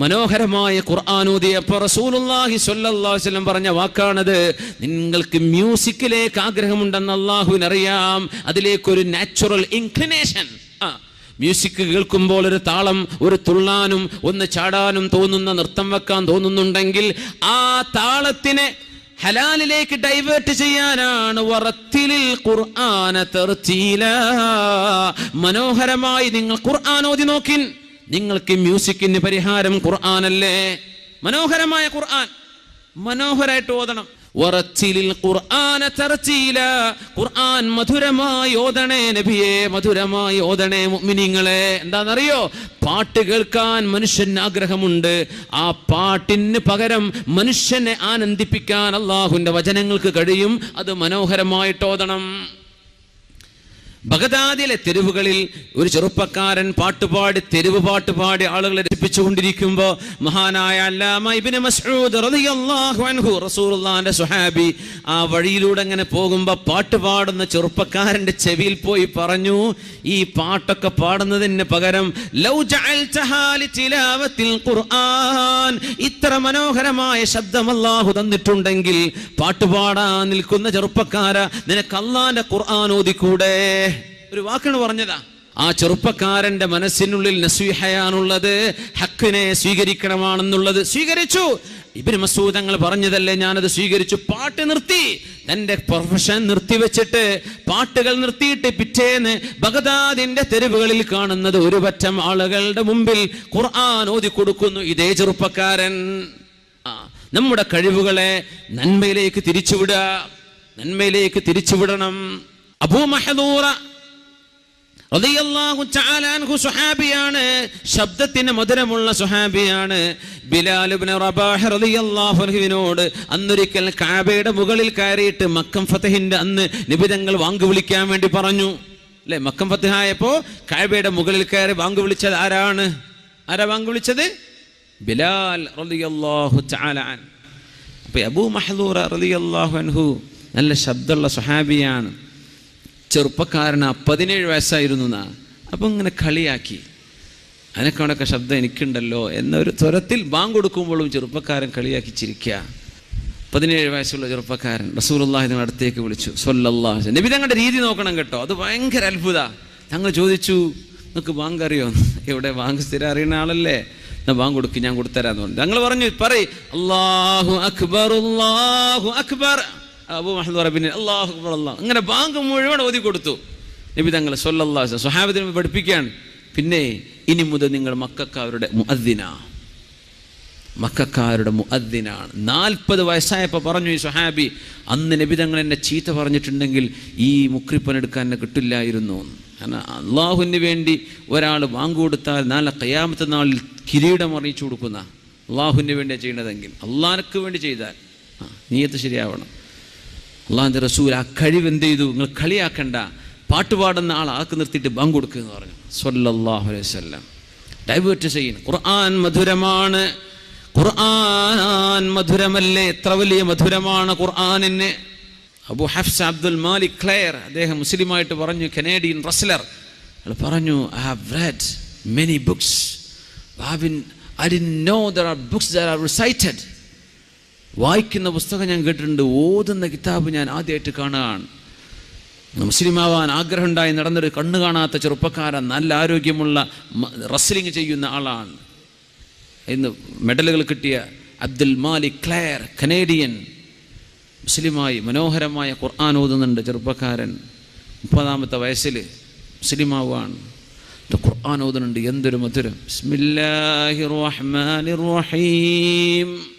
മനോഹരമായ ഖുർആാനൂതിയപ്പോ റസൂലുള്ളാഹി സ്വല്ലല്ലാഹു അലൈഹി വസല്ലം പറഞ്ഞ വാക്കാണത്. നിങ്ങൾക്ക് മ്യൂസിക്കിലേക്ക് ആഗ്രഹമുണ്ടെന്ന് അള്ളാഹുവിനറിയാം അതിലേക്കൊരു നാച്ചുറൽ ഇൻക്ലിനേഷൻ. മ്യൂസിക് കേൾക്കുമ്പോൾ ഒരു താളം ഒരു തുള്ളാനും ഒന്ന് ചാടാനും തോന്നുന്ന നൃത്തം വെക്കാൻ തോന്നുന്നുണ്ടെങ്കിൽ ആ താളത്തിനെ ഹലാലിലേക്ക് ഡൈവേർട്ട് ചെയ്യാനാണ്. വറത്തിലിൽ ഖുർആന തെർച്ചീല മനോഹരമായി നിങ്ങൾ ഖുർആൻ ഓതി നോക്കിൻ. നിങ്ങൾക്ക് മ്യൂസിക്കിന് പരിഹാരം ഖുർആാനല്ലേ? മനോഹരമായ ഖുർആൻ. മനോഹരായിട്ട് ഓതണം. വറച്ചിലിൽ ഖുർആന തർച്ചീല ഖുർആൻ മധുരമായി ഓതണേ നബിയെ മധുരമായി ഓതണേ മുഅ്മിനീങ്ങളെ. എന്താണെന്നറിയോ? പാട്ട് കേൾക്കാൻ മനുഷ്യന് ആഗ്രഹമുണ്ട്. ആ പാട്ടിന് പകരം മനുഷ്യനെ ആനന്ദിപ്പിക്കാൻ അള്ളാഹുവിന്റെ വചനങ്ങൾക്ക് കഴിയും. അത് മനോഹരമായിട്ട് ഓതണം. ബഗദാദിലെ തെരുവുകളിൽ ഒരു ചെറുപ്പക്കാരൻ പാട്ടുപാടി തെരുവ് പാട്ടുപാടി ആളുകളെ രസിപ്പിച്ചുകൊണ്ടിരിക്കുമ്പോ മഹാനായ അല്ലാമ റളിയല്ലാഹു അൻഹു സുഹാബി ആ വഴിയിലൂടെ അങ്ങനെ പോകുമ്പോ പാട്ട് പാടുന്ന ചെറുപ്പക്കാരന്റെ ചെവിയിൽ പോയി പറഞ്ഞു ഈ പാട്ടൊക്കെ പാടുന്നതിന് പകരം ലൗ ഖുർആൻ. ഇത്ര മനോഹരമായ ശബ്ദം അല്ലാഹു തന്നിട്ടുണ്ടെങ്കിൽ പാട്ടുപാടാൻ നിൽക്കുന്ന ചെറുപ്പക്കാര നിനക്ക് അള്ളാന്റെ ഖുർആൻ ഓതിക്കൂടെ? ഒരു വാക്കാണ് പറഞ്ഞതാ. ആ ചെറുപ്പക്കാരന്റെ മനസ്സിനുള്ളിൽ നസീഹയാണുള്ളത് ഹക്കിനെ സ്വീകരിക്കണമാണെന്നുള്ളത്. സ്വീകരിച്ചു. ഇബിന് മസൂദങ്ങൾ പറഞ്ഞതല്ലേ ഞാനത് സ്വീകരിച്ചു. പാട്ട് നിർത്തി. തന്റെ പ്രൊഫഷൻ നിർത്തിവെച്ചിട്ട് പാട്ടുകൾ നിർത്തിയിട്ട് പിറ്റേന്ന് ബഗദാദിന്റെ തെരുവുകളിൽ കാണുന്നത് ഒരു പറ്റം ആളുകളുടെ മുമ്പിൽ ഖുർആൻ ഓതി കൊടുക്കുന്നു. ഇതേ ചെറുപ്പക്കാരൻ. നമ്മുടെ കഴിവുകളെ നന്മയിലേക്ക് തിരിച്ചുവിടുക. നന്മയിലേക്ക് തിരിച്ചുവിടണം. അബൂ മഹദൂറ സുഹാബിയാണ് ശബ്ദത്തിന് മധുരമുള്ള സുഹാബിയാണ്. ബിലാൽ ഇബ്നു റബാഹ് റളിയല്ലാഹു അൻഹുവിനോട് അന്നൊരിക്കൽ കാബയുടെ മുകളിൽ കയറിയിട്ട് മക്കം ഫതഹിന്റെ അന്ന് നിബിതങ്ങൾ വാങ്കു വിളിക്കാൻ വേണ്ടി പറഞ്ഞു. അല്ലെ? മക്കം ഫത്തഹായപ്പോ കാബയുടെ മുകളിൽ കയറി വാങ്കു വിളിച്ചത് ആരാണ്? ആരാ വാങ്കു വിളിച്ചത്? ബിലാൽ റളിയല്ലാഹു തആല അൻ അപ്പൊ അബൂ മഹദൂർ റളിയല്ലാഹു അൻഹു നല്ല ശബ്ദമുള്ള സുഹാബിയാണ്. ചെറുപ്പക്കാരനാ പതിനേഴ് വയസ്സായിരുന്നു എന്നാ അപ്പം ഇങ്ങനെ കളിയാക്കി. അനക്കണക്ക ശബ്ദം എനിക്കുണ്ടല്ലോ എന്നൊരു സ്വരത്തിൽ ബാങ്ക് കൊടുക്കുമ്പോഴും ചെറുപ്പക്കാരൻ കളിയാക്കി ചിരിക്കുക പതിനേഴ് വയസ്സുള്ള ചെറുപ്പക്കാരൻ റസൂലുള്ളാഹി തങ്ങളുടെ അടുത്തേക്ക് വിളിച്ചു. സൊല്ലാഹ് നബി തങ്ങളുടെ രീതി നോക്കണം കേട്ടോ. അത് ഭയങ്കര അത്ഭുത. ഞങ്ങൾ ചോദിച്ചു നിങ്ങൾക്ക് ബാങ്ക് അറിയോ? എവിടെ? ബാങ്ക് സ്ഥിരം അറിയുന്ന ആളല്ലേ. എന്നാ ബാങ്ക് കൊടുക്കും ഞാൻ കൊടുത്തരാന്ന് പറഞ്ഞു. ഞങ്ങൾ പറഞ്ഞു പറയ് അള്ളാഹു അക്ബർ അള്ളാഹു അക്ബർ. അബൂ മഹദ് റബിന് അള്ളാഹു അക്ബർ അള്ളാഹ് അങ്ങനെ ബാങ്ക് മുഴുവൻ ഓതി കൊടുത്തു. നബി തങ്ങൾ സൊല്ലാ സുഹാബിദിനെ പഠിപ്പിക്കുകയാണ്. പിന്നെ ഇനി മുതൽ നിങ്ങൾ മക്കാരുടെ മുഅദ്ദിന. മക്കാരുടെ മുഅദ്ദിനാണ് നാൽപ്പത് വയസ്സായപ്പോൾ പറഞ്ഞു ഈ സുഹാബി അന്ന് നബി തങ്ങൾ എന്നെ ചീത്ത പറഞ്ഞിട്ടുണ്ടെങ്കിൽ ഈ മുക്രിപ്പൻ എടുക്കാൻ എന്നെ കിട്ടില്ലായിരുന്നു. കാരണം അള്ളാഹുവിന് വേണ്ടി ഒരാൾ വാങ്ങുകൊടുത്താൽ നാളെ കയ്യാമത്തെ നാളിൽ കിരീടം അറിയിച്ചു കൊടുക്കുന്ന അള്ളാഹുവിന് വേണ്ടിയാണ് ചെയ്യണതെങ്കിൽ അള്ളാഹ്ക്ക് വേണ്ടി ചെയ്താൽ. നീയത്ത് ശരിയാവണം. അള്ളാഹിന്റെ റസൂൽ ആ കഴിവ് എന്ത് ചെയ്തു? നിങ്ങൾ കളിയാക്കണ്ട. പാട്ടുപാടുന്ന ആൾ ആക്ക് നിർത്തിയിട്ട് ബാങ്ക് കൊടുക്കുക എന്ന് പറഞ്ഞു. സല്ലല്ലാഹു അലൈഹി വസല്ലം. ഡൈവേർട്ട് ചെയ്യുന്നു ഖുർആൻ മധുരമാണ്. ഖുർആൻ മധുരമല്ലേ? എത്ര വലിയ മധുരമാണ് ഖുർആാനിന്. Abu Hafs Abdul Malik Clare അദ്ദേഹം മുസ്ലിമായിട്ട് പറഞ്ഞു കനേഡിയൻ റസ്ലർ. പറഞ്ഞു I have read many books I didn't know there are books there are recited വായിക്കുന്ന പുസ്തകം ഞാൻ കേട്ടിട്ടുണ്ട്. ഓതുന്ന കിതാബ് ഞാൻ ആദ്യമായിട്ട് കാണുകയാണ് മുസ്ലിമാവാൻ ആഗ്രഹമുണ്ടായി നടന്നൊരു കണ്ണു കാണാത്ത ചെറുപ്പക്കാരൻ നല്ല ആരോഗ്യമുള്ള റസ്ലിംഗ് ചെയ്യുന്ന ആളാണ്. ഇന്ന് മെഡലുകൾ കിട്ടിയ അബ്ദുൽ മാലിക് ക്ലെയർ കനേഡിയൻ. മുസ്ലിമായി മനോഹരമായ ഖുർആൻ ഓതുന്നുണ്ട് ചെറുപ്പക്കാരൻ. മുപ്പതാമത്തെ വയസ്സിൽ മുസ്ലിമാവാണ്. ഖുർആൻ ഓതുന്നുണ്ട്. എന്തൊരു മധുരം. ബിസ്മില്ലാഹിർ റഹ്മാനിർ റഹീം.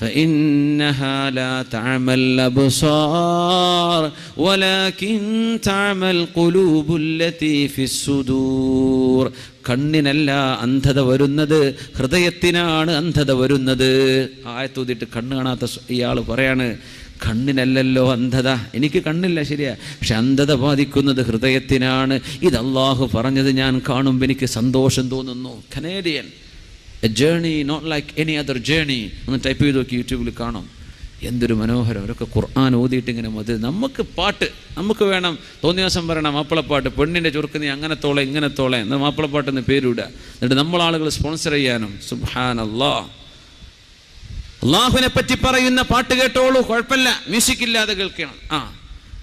فإنها لا تعمى الأبصار ولكن تعمى القلوب التي في الصدور കണ്ണിനല്ല അന്ധത വരുന്നത് ഹൃദയത്തിനാണ് അന്ധത വരുന്നത് ആയത്തൂതിട്ട് കണ്ണ് കാണാത്ത ഇയാൾ പറയാണ് കണ്ണിനല്ലല്ലോ അന്ധത എനിക്ക് കണ്ണില്ല ശരിയാ പക്ഷെ അന്ധത ബാധിക്കുന്നത് ഹൃദയത്തിനാണ് ഇത് അള്ളാഹു പറഞ്ഞത് ഞാൻ കാണുമ്പോൾ എനിക്ക് സന്തോഷം തോന്നുന്നു Canadian A journey not like any other journey ഒന്ന് ടൈപ്പ് ചെയ്ത് നോക്കി യൂട്യൂബിൽ കാണാം. എന്തൊരു മനോഹരം. അവരൊക്കെ ഖുർആൻ ഓതിയിട്ട് ഇങ്ങനെ മതി നമുക്ക് പാട്ട് നമുക്ക് വേണം. തോന്നിയ ദിവസം പറയണം മാപ്പിളപ്പാട്ട് പെണ്ണിന്റെ ചുരുക്കുന്ന അങ്ങനെ തോളെ ഇങ്ങനെ തോളെ എന്ന് മാപ്പിളപ്പാട്ട് എന്ന് പേരിടുക. എന്നിട്ട് നമ്മളാളുകൾ സ്പോൺസർ ചെയ്യാനും സുഹാൻ അല്ലാ അള്ളാഹുവിനെ പറ്റി പറയുന്ന പാട്ട് കേട്ടോളൂ കുഴപ്പമില്ല. മ്യൂസിക് ഇല്ലാതെ കേൾക്കണം. ആ.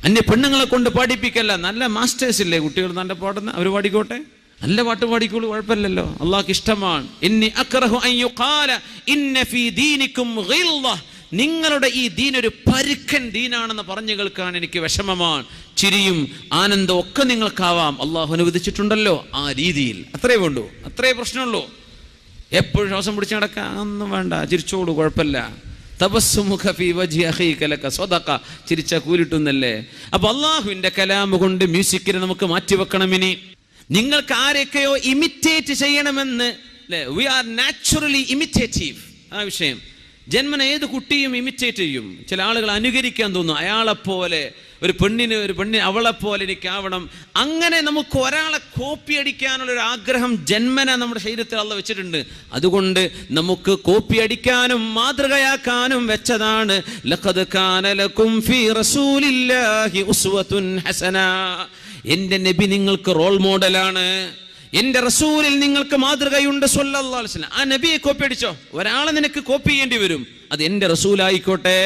അന്യ പെണ്ണുങ്ങളെ കൊണ്ട് പാടിപ്പിക്കല്ല. നല്ല മാസ്റ്റേഴ്സ് ഇല്ലേ കുട്ടികൾ നല്ല പാടുന്ന? അവർ പാടിക്കോട്ടെ? നല്ല പാട്ട് പാടിക്കോളൂ കുഴപ്പമില്ലല്ലോ. അള്ളാഹ്ക്ക് ഇഷ്ടമാണ്. ഇന്നി ഇന്ന ഫീ. നിങ്ങളുടെ ഈ ദീൻ ഒരു പരുക്കൻ ദീനാണെന്ന് പറഞ്ഞു കേൾക്കാൻ എനിക്ക് വിഷമമാണ്. ചിരിയും ആനന്ദവും ഒക്കെ നിങ്ങൾക്കാവാം. അള്ളാഹു അനുവദിച്ചിട്ടുണ്ടല്ലോ ആ രീതിയിൽ. അത്രേ വേണ്ടൂ. അത്രേ പ്രശ്നമുള്ളൂ. എപ്പോഴും ശ്വാസം പിടിച്ച് നടക്കാൻ ഒന്നും വേണ്ട. ചിരിച്ചോളൂ കുഴപ്പമില്ല. ചിരിച്ച കൂലിട്ടുന്നല്ലേ? അപ്പൊ അള്ളാഹുവിന്റെ കലാമ് കൊണ്ട് മ്യൂസിക്കിനെ നമുക്ക് മാറ്റിവെക്കണം ഇനി. നിങ്ങൾക്ക് ആരെയൊക്കെയോ ഇമിറ്റേറ്റ് ചെയ്യണമെന്ന് അല്ലേ വി ആർ നാച്ചുറലി ഇമിറ്റേറ്റീവ് ആ വിഷയം. ജന്മന ഏത് കുട്ടിയും ഇമിറ്റേറ്റ് ചെയ്യും. ചില ആളുകൾ അനുകരിക്കാൻ തോന്നും അയാളെപ്പോലെ ഒരു പെണ്ണിന് ഒരു പെണ്ണിന് അവളെപ്പോലെ എനിക്കാവണം. അങ്ങനെ നമുക്ക് ഒരാളെ കോപ്പി അടിക്കാനുള്ള ഒരു ആഗ്രഹം ജന്മന നമ്മുടെ ശരീരത്തിൽ അള്ള വെച്ചിട്ടുണ്ട്. അതുകൊണ്ട് നമുക്ക് കോപ്പി അടിക്കാനും മാതൃകയാക്കാനും വെച്ചതാണ്. ലഖദ് ഫീ റസൂലില്ലാഹി ഉസ്വത്തുൻ ഹസന. എൻ്റെ നബി നിങ്ങൾക്ക് റോൾ മോഡലാണ് എന്റെ റസൂലിൽ നിങ്ങൾക്ക് മാതൃകയുണ്ട് സ്വല്ലല്ലാഹു അലൈഹി വസല്ലം ആ നബിയെ കോപ്പി അടിച്ചോ ഒരാളെ നിനക്ക് കോപ്പി ചെയ്യേണ്ടി വരും അത് എന്റെ റസൂലായിക്കോട്ടെ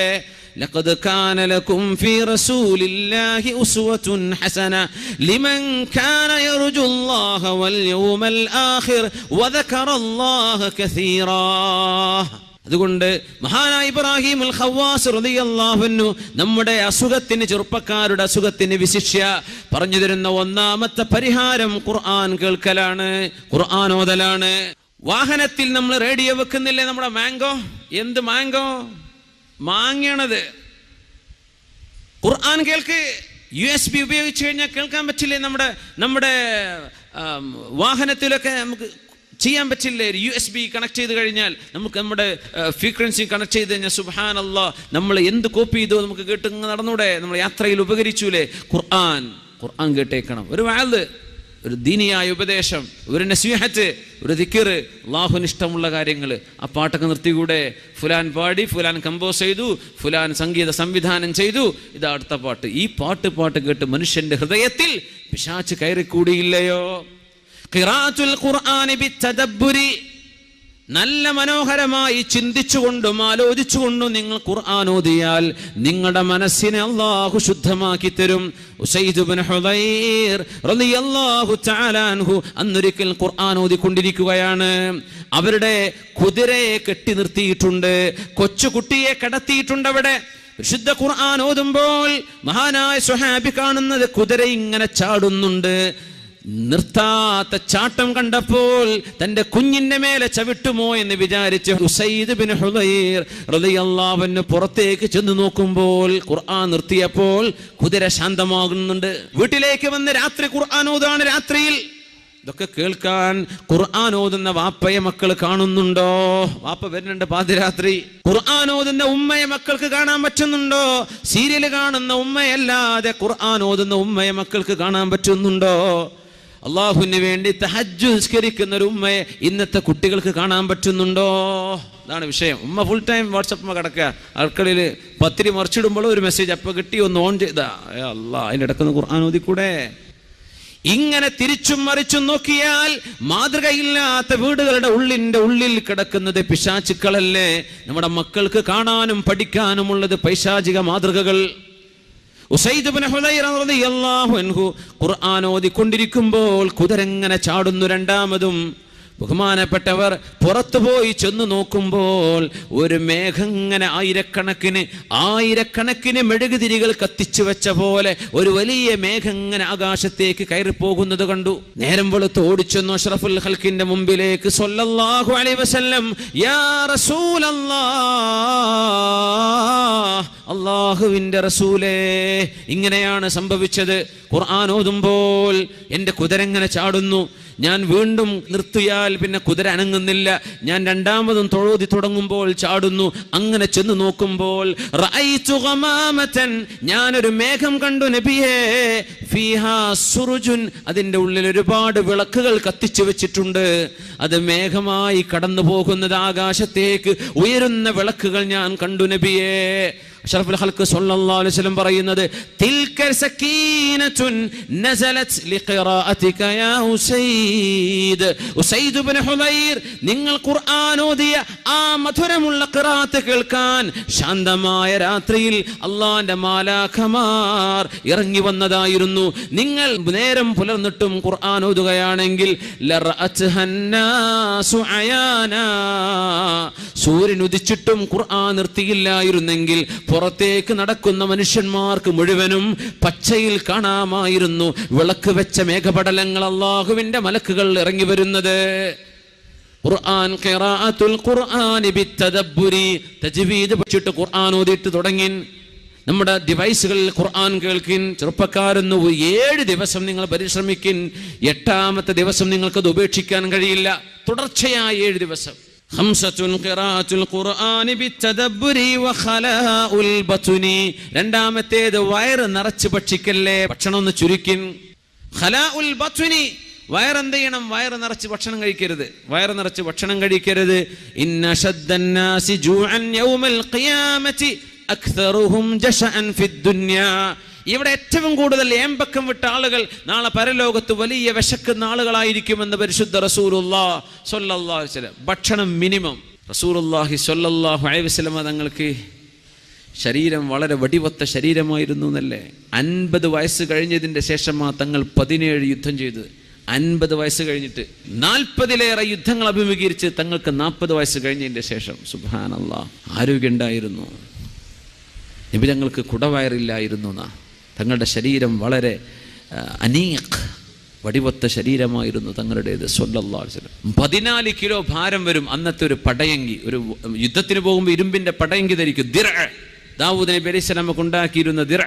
لقد كان لكم في رسول الله أسوة حسنة لمن كان يرجو الله واليوم الآخر وذكر الله كثيرا അതുകൊണ്ട് മഹാനായ ഇബ്രാഹിം അൽ ഖവാസ് റളിയല്ലാഹുന്നു നമ്മുടെ അസുഖത്തിന് ചെറുപ്പക്കാരുടെ അസുഖത്തിന് വിശിഷ്യ പറഞ്ഞു തരുന്ന ഒന്നാമത്തെ പരിഹാരം ഖുർആൻ കേൾക്കലാണ് ഖുർആൻ ഓതലാണ്. വാഹനത്തിൽ നമ്മൾ റേഡിയോ വെക്കുന്നില്ലേ നമ്മുടെ മാംഗോ? എന്ത് മാംഗോ? മാങ്ങണത് ഖുർആൻ കേൾക്ക്. യു എസ് ബി ഉപയോഗിച്ച് കഴിഞ്ഞാൽ കേൾക്കാൻ പറ്റില്ലേ നമ്മുടെ നമ്മുടെ വാഹനത്തിലൊക്കെ നമുക്ക് ചെയ്യാൻ പറ്റില്ലേ? യു എസ് ബി കണക്ട് ചെയ്ത് കഴിഞ്ഞാൽ നമുക്ക് നമ്മുടെ ഫ്രീക്വൻസി കണക്ട് ചെയ്ത് കഴിഞ്ഞാൽ സുബാൻ അല്ല നമ്മൾ എന്ത് കോപ്പി ചെയ്തോ നമുക്ക് കേട്ട് നടന്നൂടെ? നമ്മൾ യാത്രയിൽ ഉപകരിച്ചൂലേ? ഖുർആൻ ഖുർആൻ കേട്ടേക്കണം. ഒരു വാൽ ഒരു ദീനിയായ ഉപദേശം ഒരു നസ്വിഹത്ത് ഒരു ദിക്കറ് ലാഹുനിഷ്ടമുള്ള കാര്യങ്ങൾ ആ പാട്ടൊക്കെ നിർത്തിക്കൂടെ? ഫുലാൻ പാടി ഫുലാൻ കമ്പോസ് ചെയ്തു ഫുലാൻ സംഗീത സംവിധാനം ചെയ്തു. ഇതാ അടുത്ത പാട്ട്. ഈ പാട്ട് പാട്ട് കേട്ട് മനുഷ്യന്റെ ഹൃദയത്തിൽ പിശാച്ച് കയറിക്കൂടിയില്ലയോ? ഖിറാത്തുൽ ബി ബിത്തദബ്ബുരി. നല്ല മനോഹരമായി ചിന്തിച്ചുകൊണ്ടും ആലോചിച്ചുകൊണ്ടും നിങ്ങൾ ഖുർആൻ ഓതിയാൽ നിങ്ങളുടെ മനസ്സിനെ അള്ളാഹു ശുദ്ധമാക്കി തരും. അന്നൊരിക്കൽ ഖുർആൻ ഓതിക്കൊണ്ടിരിക്കുകയാണ്. അവരുടെ കുതിരയെ കെട്ടി നിർത്തിയിട്ടുണ്ട്. കൊച്ചുകുട്ടിയെ കടത്തിയിട്ടുണ്ട് അവിടെ. വിശുദ്ധ ഖുർആൻ ഓതുമ്പോൾ മഹാനായ സുഹാബി കാണുന്നത് കുതിര ഇങ്ങനെ ചാടുന്നുണ്ട്. നിർത്താത്ത ചാട്ടം കണ്ടപ്പോൾ തന്റെ കുഞ്ഞിന്റെ മേലെ ചവിട്ടുമോ എന്ന് വിചാരിച്ച് ഹുസൈദ് ബിൻ ഹുലൈർ പുറത്തേക്ക് ചെന്ന് നോക്കുമ്പോൾ ഖുർആൻ നിർത്തിയപ്പോൾ കുതിര ശാന്തമാകുന്നുണ്ട്. വീട്ടിലേക്ക് വന്ന് രാത്രി ഖുർആൻ ഓതാണ് രാത്രിയിൽ. ഇതൊക്കെ കേൾക്കാൻ ഖുർആൻ ഓതുന്ന വാപ്പയെ മക്കൾ കാണുന്നുണ്ടോ? വാപ്പ വരുന്നുണ്ട് പാതിരാത്രി. ഖുർആൻ ഓതുന്ന ഉമ്മയെ മക്കൾക്ക് കാണാൻ പറ്റുന്നുണ്ടോ? സീരിയൽ കാണുന്ന ഉമ്മയല്ലാതെ ഖുർആൻ ഓതുന്ന ഉമ്മയെ മക്കൾക്ക് കാണാൻ പറ്റുന്നുണ്ടോ? അള്ളാഹുവിന് വേണ്ടി തഹജ്ജു നിസ്കരിക്കുന്ന ഒരു ഉമ്മയെ ഇന്നത്തെ കുട്ടികൾക്ക് കാണാൻ പറ്റുന്നുണ്ടോ? അതാണ് വിഷയം. ഉമ്മ ഫുൾ ടൈം വാട്സപ്പ് കിടക്കുക. അടുക്കളയിൽ പത്തിരി മറിച്ചിടുമ്പോൾ ഒരു മെസ്സേജ് അപ്പൊ കിട്ടി ഒന്ന് ഓൺ ചെയ്താ അല്ല അതിന്റെ ഇടക്കുന്ന ഖുർആൻ ഓതിക്കൂടെ? ഇങ്ങനെ തിരിച്ചും മറിച്ചും നോക്കിയാൽ മാതൃകയില്ലാത്ത വീടുകളുടെ ഉള്ളിന്റെ ഉള്ളിൽ കിടക്കുന്നത് പിശാചുക്കളല്ലേ? നമ്മുടെ മക്കൾക്ക് കാണാനും പഠിക്കാനുമുള്ളത് പൈശാചിക മാതൃകകൾ ഉസൈദ് ഇബ്നു ഹുദൈറ റളിയല്ലാഹു അൻഹു ഖുർആൻ ഓതിക്കൊണ്ടിരിക്കുമ്പോൾ കുതിരങ്ങനെ ചാടുന്നു രണ്ടാമതും. ബഹുമാനപ്പെട്ടവർ പുറത്തുപോയി ചെന്നു നോക്കുമ്പോൾ ഒരു മേഘങ്ങനെ ആയിരക്കണക്കിന് ആയിരക്കണക്കിന് മെഴുകുതിരികൾ കത്തിച്ചു വെച്ച പോലെ ഒരു വലിയ മേഘങ്ങനെ ആകാശത്തേക്ക് കയറി പോകുന്നത് കണ്ടു. നേരം വെളുത്ത് ഓടിച്ചെന്നു അഷ്റഫുൽ ഹൽക്കിന്റെ മുമ്പിലേക്ക് സൊല്ലാഹു അലൈഹി വസല്ലം യാ അള്ളാഹുവിന്റെ റസൂലേ ഇങ്ങനെയാണ് സംഭവിച്ചത്. ഖുർആൻ ഓതുമ്പോൾ എന്റെ കുതിരങ്ങനെ ചാടുന്നു. ഞാൻ വീണ്ടും നിർത്തിയാൽ പിന്നെ കുതിര അനങ്ങുന്നില്ല. ഞാൻ രണ്ടാമതും തൊഴുതി തുടങ്ങുമ്പോൾ ചാടുന്നു. അങ്ങനെ ചെന്ന് നോക്കുമ്പോൾ ഞാനൊരു മേഘം കണ്ടു നബിയേ. അതിന്റെ ഉള്ളിൽ ഒരുപാട് വിളക്കുകൾ കത്തിച്ചു വെച്ചിട്ടുണ്ട്. അത് മേഘമായി കടന്നു പോകുന്നത് ആകാശത്തേക്ക് ഉയരുന്ന വിളക്കുകൾ ഞാൻ കണ്ടു നബിയേ. സല്ലല്ലാഹു അലൈഹി വസല്ലം പറയുന്നത് തിൽക സകീനതുൻ നസലത് ലിഖിറാഅതിക യാ ഉസൈദ് ഇബ്നു നിങ്ങൾ ഖുർആൻ ഓതിയ ആ മധുരമുള്ള ഖിറാഅത്ത് കേൾക്കാൻ ശാന്തമായ രാത്രിയിൽ അള്ളാന്റെ മാലാഖമാർ ഇറങ്ങി വന്നതായിരുന്നു നിങ്ങൾ നേരം പുലർന്നിട്ടും ഖുർആൻ ഓതുകയാണെങ്കിൽ. സൂര്യൻ ഉദിച്ചിട്ടും ഖുർആൻ നിർത്തിയില്ലായിരുന്നെങ്കിൽ പുറത്തേക്ക് നടക്കുന്ന മനുഷ്യന്മാർക്ക് മുഴുവനും പച്ചയിൽ കാണാമായിരുന്നു. വിളക്ക് വെച്ച മേഘപടലങ്ങൾ അള്ളാഹുവിന്റെ മലക്കുകൾ ഇറങ്ങി വരുന്നത്. ഖുർആൻ ഖിറാഅത്തുൽ ഖുർആനി തജ്വീദ് ഖുർആൻ തുടങ്ങി നമ്മുടെ ഡിവൈസുകളിൽ ഖുർആൻ കേൾക്കിൻ. ചെറുപ്പക്കാരെന്ന് ഏഴ് ദിവസം നിങ്ങൾ പരിശ്രമിക്കിൻ. എട്ടാമത്തെ ദിവസം നിങ്ങൾക്കത് ഉപേക്ഷിക്കാൻ കഴിയില്ല. തുടർച്ചയായ ഏഴ് ദിവസം. രണ്ടാമത്തേത് വയറ് നിറച്ച് ഭക്ഷിക്കല്ലേ? ഭക്ഷണം ഒന്ന് ചുരുക്കിൻ. വയറെന്ത് ചെയ്യണം? വയറ് നിറച്ച് ഭക്ഷണം കഴിക്കരുത്. വയറ് നിറച്ച് ഭക്ഷണം കഴിക്കരുത്. ഇന്ന ഇവിടെ ഏറ്റവും കൂടുതൽ ഏമ്പക്കം വിട്ട ആളുകൾ നാളെ പരലോകത്ത് വലിയ വിശക്കുന്ന ആളുകളായിരിക്കുമെന്ന് പരിശുദ്ധ അലൈഹി വസല്ലം. ഭക്ഷണം മിനിമം. റസൂലുള്ളാഹി സൊല്ലാഹു അലൈഹി വസല്ലം തങ്ങൾക്ക് ശരീരം വളരെ വടിവത്ത ശരീരമായിരുന്നു എന്നല്ലേ? അൻപത് വയസ്സ് കഴിഞ്ഞതിന്റെ ശേഷമാ തങ്ങൾ പതിനേഴ് യുദ്ധം ചെയ്തത് അൻപത് വയസ്സ് കഴിഞ്ഞിട്ട് നാൽപ്പതിലേറെ യുദ്ധങ്ങൾ അഭിമുഖീകരിച്ച് തങ്ങൾക്ക് നാൽപ്പത് വയസ്സ് കഴിഞ്ഞതിന്റെ ശേഷം സുബാനല്ല ആരോഗ്യം ഉണ്ടായിരുന്നു. നബി തങ്ങൾക്ക് കുടവയറില്ലായിരുന്നു എന്നാ. തങ്ങളുടെ ശരീരം വളരെ അനീഖ് വടിവത്ത ശരീരമായിരുന്നു തങ്ങളുടേത് വസല്ലം. പതിനാല് കിലോ ഭാരം വരും അന്നത്തെ ഒരു പടയങ്കി ഒരു യുദ്ധത്തിന് പോകുമ്പോൾ ഇരുമ്പിന്റെ പടയങ്കി ധരിക്കും. ദിറ ദാവൂദ് നബി അലൈഹി ഉണ്ടാക്കിയിരുന്ന ദിറ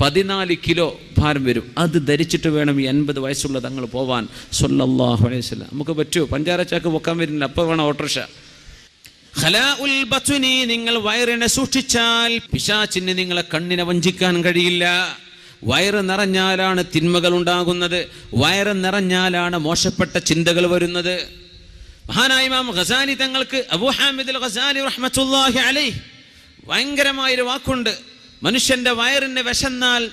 പതിനാല് കിലോ ഭാരം വരും. അത് ധരിച്ചിട്ട് വേണം ഈ അൻപത് വയസ്സുള്ള തങ്ങൾ പോവാൻ. സല്ലല്ലാഹു അലൈഹി നമുക്ക് പറ്റുമോ പഞ്ചാര ചാക്ക് പൊക്കാൻ വരുന്നില്ല അപ്പോൾ വേണം ഓട്ടോറിക്ഷ. നിങ്ങൾ വയറിനെ സൂക്ഷിച്ചാൽ പിശാചിന് നിങ്ങളെ കണ്ണിനെ വഞ്ചിക്കാൻ കഴിയില്ല. വയറ് നിറഞ്ഞാലാണ് തിന്മകൾ ഉണ്ടാകുന്നത്. വയറ് നിറഞ്ഞാലാണ് മോശപ്പെട്ട ചിന്തകൾ വരുന്നത്. മഹാനായ ഇമാം ഖസാനി തങ്ങൾക്ക് ഭയങ്കരമായ ഹാമിദ് വാക്കുണ്ട്. മനുഷ്യന്റെ വയറിന് വിശന്നാൽ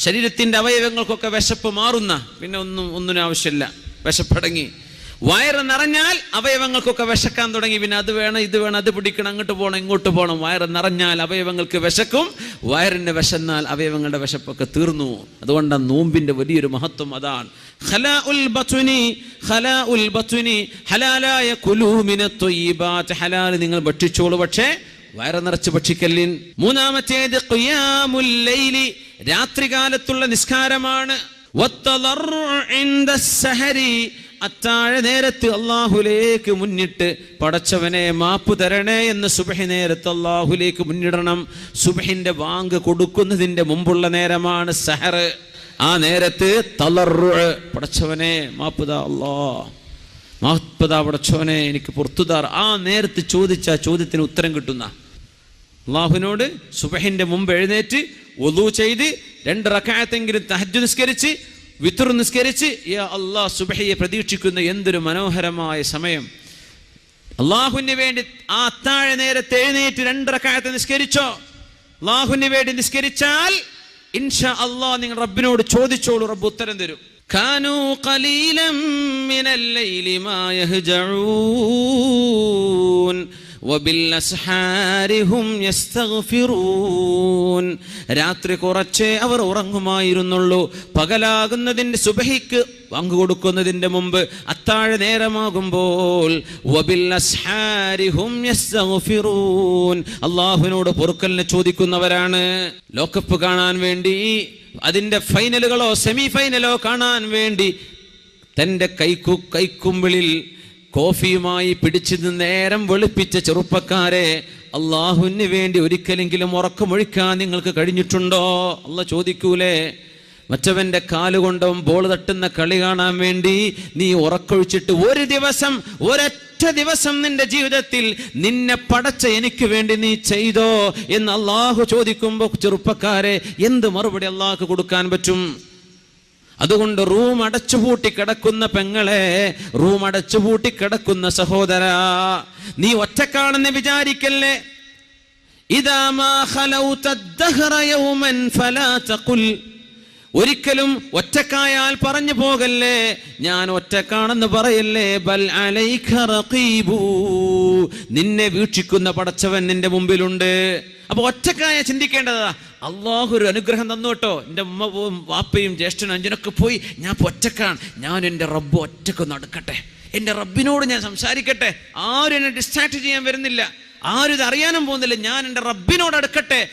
ശരീരത്തിന്റെ അവയവങ്ങൾക്കൊക്കെ വിശപ്പ് മാറുന്ന പിന്നെ ഒന്നും ഒന്നിനും ആവശ്യമില്ല. വിശപ്പടങ്ങി വയറ് നിറഞ്ഞാൽ അവയവങ്ങൾക്കൊക്കെ വിശക്കാൻ തുടങ്ങി. പിന്നെ അത് വേണം ഇത് വേണം അത് പിടിക്കണം അങ്ങോട്ട് പോകണം ഇങ്ങോട്ട് പോകണം. വയറ് നിറഞ്ഞാൽ അവയവങ്ങൾക്ക് വിശക്കും. വയറിന്റെ വിശന്നാൽ അവയവങ്ങളുടെ വിശപ്പൊക്കെ തീർന്നു. അതുകൊണ്ടാണ് നോമ്പിന്റെ വലിയൊരു മഹത്വം അതാണ്. ഹലാലായ നിങ്ങൾ ഭക്ഷിച്ചോളൂ പക്ഷേ വയറ് നിറച്ച് ഭക്ഷിക്കല്ലിൻ. മൂന്നാമത്തേത് രാത്രികാലത്തുള്ള നിസ്കാരമാണ്. അത്താഴ നേരത്ത് അള്ളാഹുലേക്ക് മുന്നിട്ട് പടച്ചവനെ മാപ്പ് തരണേ എന്ന് സുബഹി നേരത്ത് അള്ളാഹുലേക്ക് മുന്നിടണം. സുബഹിന്റെ വാങ്ക് കൊടുക്കുന്നതിന്റെ മുമ്പുള്ള നേരമാണ് സഹർ. ആ നേരത്ത് തളർറു പടച്ചവനെ മാപ്പുതാ അല്ലാ മാപ്പുതാ പടച്ചവനെ എനിക്ക് പുറത്തുതാർ ആ നേരത്ത് ചോദിച്ച ചോദ്യത്തിന് ഉത്തരം കിട്ടുന്ന. അള്ളാഹുവിനോട് സുബഹിന്റെ മുമ്പ് എഴുന്നേറ്റ് ഒതു ചെയ്ത് രണ്ട് റക്കായത്തെങ്കിലും തഹജ് നിസ്കരിച്ച് വിത്തുർ നിസ്കരിച്ച് യാ അള്ളാഹ് സുബഹയെ പ്രതീക്ഷിക്കുന്ന എന്തൊരു മനോഹരമായ സമയം അള്ളാഹുവിന് വേണ്ടി ആ അത്താഴ നേരത്തെ എഴുന്നേറ്റ് രണ്ട് റക്കായത്തെ നിസ്കരിച്ചോ അള്ളാഹുവിന് വേണ്ടി നിസ്കരിച്ചാൽ ഇൻഷാ അള്ളാഹ് നിങ്ങൾ റബ്ബിനോട് ചോദിച്ചോളൂ റബ്ബ് ഉത്തരം തരും كانوا قليلا من الليل ما يهجعون وبالأسحار هم يستغفرون രാത്രി കുറച്ചേ അവർ ഉറങ്ങുമായിരുന്നുള്ളൂ. പകലാകുന്നതിന്റെ സുബഹിക്ക് പങ്കു കൊടുക്കുന്നതിന്റെ മുമ്പ് അത്താഴ നേരമാകുമ്പോൾ യസ്തഗ്ഫിറൂൻ. അള്ളാഹുവിനോട് പൊറുക്കലിനെ ചോദിക്കുന്നവരാണ്. ലോകകപ്പ് കാണാൻ വേണ്ടി അതിന്റെ ഫൈനലുകളോ സെമി ഫൈനലോ കാണാൻ വേണ്ടി തന്റെ കൈക്കു കൈക്കുമ്പിളിൽ കോഫിയുമായി പിടിച്ചു നേരം വെളുപ്പിച്ച ചെറുപ്പക്കാരെ അള്ളാഹുവിന് വേണ്ടി ഒരിക്കലെങ്കിലും ഉറക്കമൊഴിക്കാൻ നിങ്ങൾക്ക് കഴിഞ്ഞിട്ടുണ്ടോ? അല്ല ചോദിക്കൂലേ? മറ്റവന്റെ കാലുകൊണ്ടും ബോൾ തട്ടുന്ന കളി കാണാൻ വേണ്ടി നീ ഉറക്കൊഴിച്ചിട്ട് ഒരു ദിവസം ഒരൊറ്റ ദിവസം നിന്റെ ജീവിതത്തിൽ നിന്നെ പടച്ച എനിക്ക് വേണ്ടി നീ ചെയ്തോ എന്ന് അള്ളാഹു ചോദിക്കുമ്പോൾ ചെറുപ്പക്കാരെ എന്ത് മറുപടി അള്ളാഹു കൊടുക്കാൻ പറ്റും? അതുകൊണ്ട് റൂം അടച്ചുപൂട്ടി കിടക്കുന്ന പെങ്ങളെ റൂം അടച്ചുപൂട്ടി കിടക്കുന്ന സഹോദര നീ ഒറ്റക്കാണെന്ന് വിചാരിക്കല്ലേ? ഒരിക്കലും ഒറ്റക്കായാൽ പറഞ്ഞു പോകല്ലേ? ഞാൻ ഒറ്റക്കാണെന്ന് പറയല്ലേ? ബൽ നിന്നെ വീക്ഷിക്കുന്ന പടച്ചവൻ നിന്റെ മുമ്പിലുണ്ട്. അപ്പൊ ഒറ്റക്കായ ചിന്തിക്കേണ്ടതാ. അള്ളാഹു ഒരു അനുഗ്രഹം തന്നു കേട്ടോ. എന്റെ ഉമ്മവും വാപ്പയും ജ്യേഷ്ഠനും അഞ്ചനൊക്കെ പോയി. ഞാൻ ഒറ്റക്കാണ്. ഞാൻ എന്റെ റബ്ബ് ഒറ്റയ്ക്ക് നടക്കട്ടെ എന്റെ റബ്ബിനോട് ഞാൻ സംസാരിക്കട്ടെ. ആരും എന്നെ ഡിസ്ട്രാക്ട് ചെയ്യാൻ വരുന്നില്ല. ആരും ഇത് അറിയാനും പോകുന്നില്ല. ഞാൻ എന്റെ റബ്ബിനോട് അടുക്കട്ടെ.